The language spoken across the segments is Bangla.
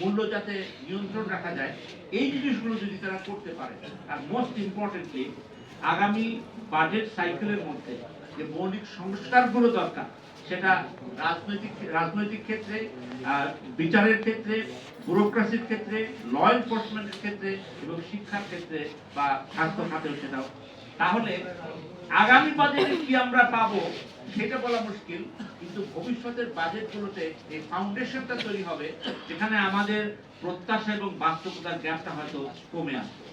মূল্য যাতে নিয়ন্ত্রণ রাখা যায়, এই জিনিসগুলো যদি তারা করতে পারে, আর মোস্ট ইম্পর্টেন্টলি আগামী বাজেট সাইকেলের মধ্যে যে মৌলিক সংস্কারগুলো দরকার, সেটা রাজনৈতিক রাজনৈতিক ক্ষেত্রে বিচারের ক্ষেত্রে ব্যুরোক্রাসির ক্ষেত্রে ল এনফোর্সমেন্টের ক্ষেত্রে এবং শিক্ষার ক্ষেত্রে বা স্বাস্থ্য খাতেও সেটাও তাহলে আগামী বাজেটে কি আমরা পাবো, সেটা বলা মুশকিল, কিন্তু ভবিষ্যতের বাজেট বাজেটগুলোতে এই ফাউন্ডেশনটা তৈরি হবে, যেখানে আমাদের প্রত্যাশা এবং বাস্তবতার গ্যাপটা হয়তো কমে আসবে।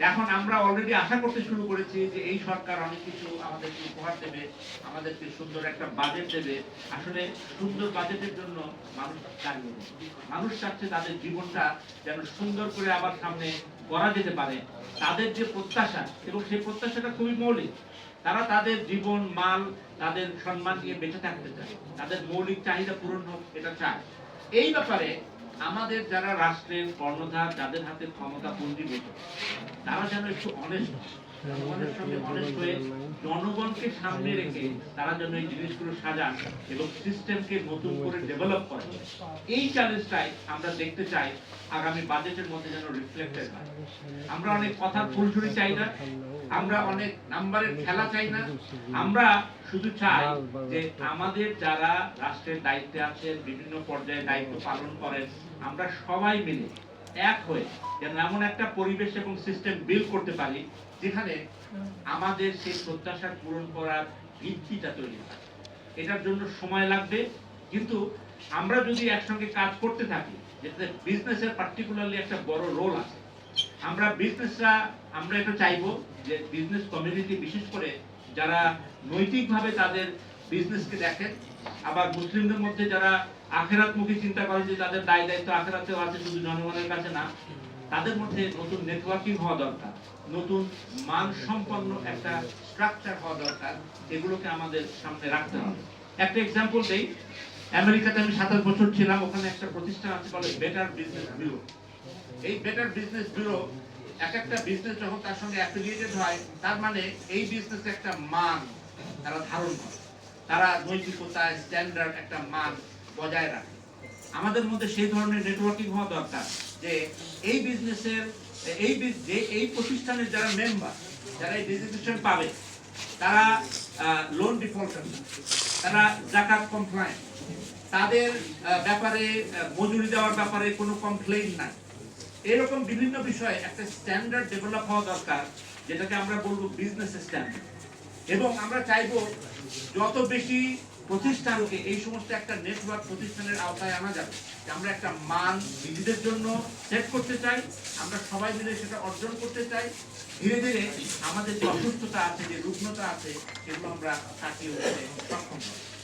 এখন আমরা অলরেডি আশা করতে শুরু করেছি যে এই সরকার অনেক কিছু আমাদেরকে উপহার দেবে, আমাদেরকে সুন্দর একটা বাজেট দেবে। আসলে সুন্দর বাজেটের জন্য মানুষ দাঁড়িয়ে মানুষ চাচ্ছে তাদের জীবনটা যেন সুন্দর করে আবার সামনে করা যেতে পারে। তাদের যে প্রত্যাশা, এবং সেই প্রত্যাশাটা খুবই মৌলিক। তারা তাদের জীবন, মাল, তাদের সম্মান নিয়ে বেঁচে থাকতে চায়। তাদের মৌলিক চাহিদা পূরণ হোক, এটা চায়। এই ব্যাপারে আমাদের যারা রাষ্ট্রের কর্ণধার যাদের হাতে ক্ষমতা পুঞ্জীভূত তারা যেন একটু অনেস্ট জনগণের সঙ্গে হয়ে জনগণকে সামনে রেখে তারা যেন এই জিনিসগুলো সাজান এবং সিস্টেমকে নতুন করে ডেভেলপ করে এই চ্যালেঞ্জটাই আমরা দেখতে চাই আগামী বাজেটের মধ্যে যেন রিফ্লেক্টেড হয়। আমরা অনেক কথার ফুলঝুরি চাই না, আমরা অনেক নাম্বারের খেলা চাই না। আমরা শুধু চাই যে আমাদের যারা রাষ্ট্রের দায়িত্বে আছেন, বিভিন্ন পর্যায়ে দায়িত্ব পালন করেন, আমরা সবাই মিলে এক হয়ে যেন এমন একটা পরিবেশ এবং সিস্টেম বিল্ড করতে পারি যেখানে আমাদের সেই প্রত্যাশা পূরণ করার ভিত্তিটা তৈরি হয়। এটার জন্য সময় লাগবে, কিন্তু আমরা যদি একসঙ্গে কাজ করতে থাকি, যেটাতে বিজনেসের পার্টিকুলারলি একটা বড় রোল আছে, আমরা বিজনেসরা আমরা এটা চাইব যে বিজনেস কমিউনিটি বিশেষ করে যারা নৈতিকভাবে তাদের বিজনেসকে দেখেন। আবার মুসলিমদের মধ্যে যারা আখেরাতমুখী চিন্তা করে যে তাদের দায় দায়িত্ব আখেরাতেও আছে, শুধু জনগণের কাছে না, তাদের মধ্যে নতুন নেটওয়ার্কিং হওয়া দরকার, নতুন মানসম্পন্ন একটা স্ট্রাকচার হওয়া দরকার, এগুলোকে আমাদের সামনে রাখতে হবে। একটা এক্সাম্পল দেই, আমেরিকাতে আমি সাতাশ বছর ছিলাম, ওখানে একটা প্রতিষ্ঠান আছে বলে বেটার বিজনেস ব্যুরো এই বেটার বিজনেস ব্যুরো এক একটা বিজনেস যখন তার সঙ্গে অ্যাফিলিয়েটেড হয়, তার মানে এই বিজনেসে একটা মান তারা ধারণ করে। তারা নৈতিকতা স্ট্যান্ডার্ড একটা মান বজায় রাখে। আমাদের মধ্যে সেই ধরনের নেটওয়ার্কিং হওয়া দরকার যে এই বিজনেসের এই যে এই প্রতিষ্ঠানের যারা মেম্বার যারা এই রেজিস্ট্রেশন পাবে, তারা লোন ডিফল্টার তারা জাকাত কমপ্লায়েন্ট তাদের ব্যাপারে মজুরি দেওয়ার ব্যাপারে কোনো কমপ্লেইন নাই। এরকম বিভিন্ন বিষয়ে একটা স্ট্যান্ডার্ড ডেভেলপ হওয়া দরকার, যেটাকে আমরা বলব বিজনেস স্ট্যান্ডার্ড এবং আমরা চাইব যত বেশি প্রতিষ্ঠানকে এই সমস্ত একটা নেটওয়ার্ক প্রতিষ্ঠানের আওতায় আনা যাবে আমরা একটা মান নিজেদের জন্য সেট করতে চাই, আমরা সবাই মিলে সেটা অর্জন করতে চাই। ধীরে ধীরে আমাদের যে অসুস্থতা আছে, যে রুগ্নতা আছে, সেগুলো আমরা কাটিয়ে উঠতে সক্ষম হব।